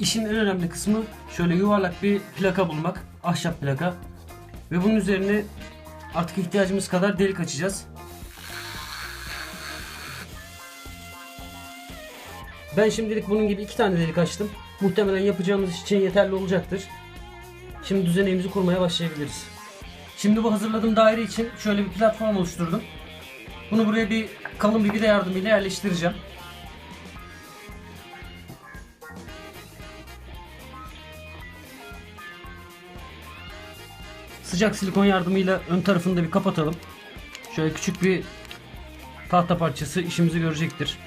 İşin en önemli kısmı şöyle yuvarlak bir plaka bulmak. Ahşap plaka. Ve bunun üzerine artık ihtiyacımız kadar delik açacağız. Ben şimdilik bunun gibi iki tane delik açtım. Muhtemelen yapacağımız için yeterli olacaktır. Şimdi düzeneğimizi kurmaya başlayabiliriz. Şimdi bu hazırladığım daire için şöyle bir platform oluşturdum. Bunu buraya bir kalın bir vida yardımıyla yerleştireceğim. Sıcak silikon yardımıyla ön tarafını da bir kapatalım. Şöyle küçük bir tahta parçası işimizi görecektir.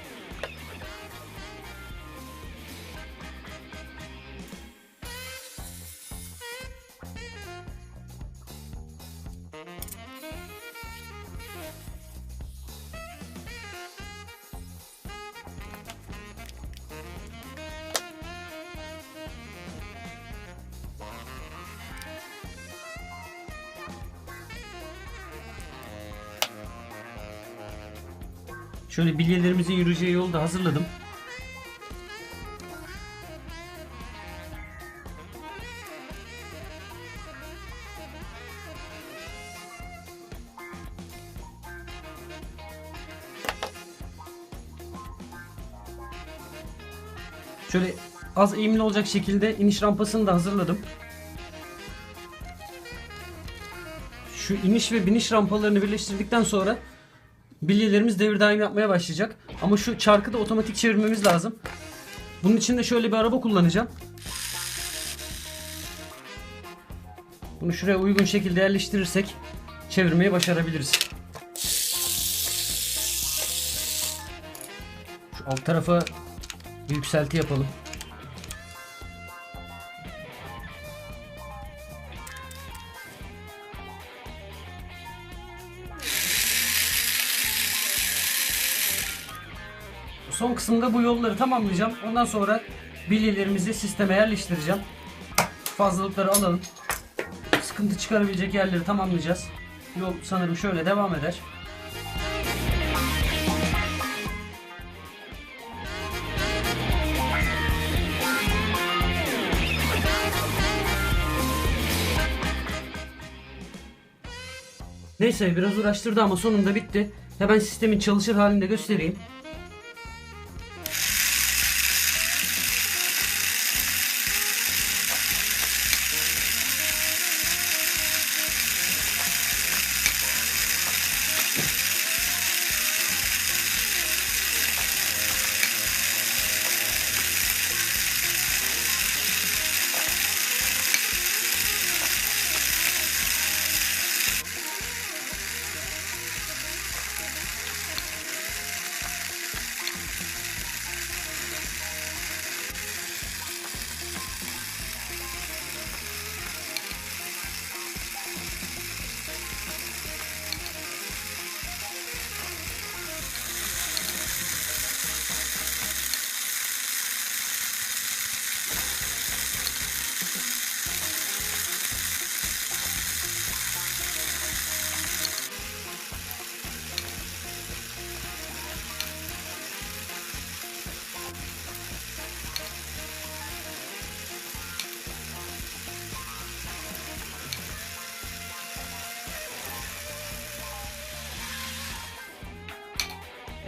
Şöyle bilyelerimizin yürüyeceği yolu da hazırladım. Şöyle az eğimli olacak şekilde iniş rampasını da hazırladım. Şu iniş ve biniş rampalarını birleştirdikten sonra bilyelerimiz devir daim yapmaya başlayacak. Ama şu çarkı da otomatik çevirmemiz lazım. Bunun için de şöyle bir araba kullanacağım. Bunu şuraya uygun şekilde yerleştirirsek çevirmeyi başarabiliriz. Şu alt tarafa yükselti yapalım. Son kısımda bu yolları tamamlayacağım. Ondan sonra bilyelerimizi sisteme yerleştireceğim. Fazlalıkları alalım. Sıkıntı çıkarabilecek yerleri tamamlayacağız. Yol sanırım şöyle devam eder. Neyse biraz uğraştırdı ama sonunda bitti. Hemen sistemin çalışır halinde göstereyim.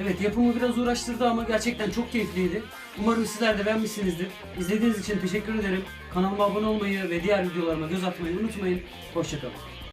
Evet yapımı biraz uğraştırdı ama gerçekten çok keyifliydi. Umarım sizler de beğenmişsinizdir. İzlediğiniz için teşekkür ederim. Kanalıma abone olmayı ve diğer videolarıma göz atmayı unutmayın. Hoşçakalın.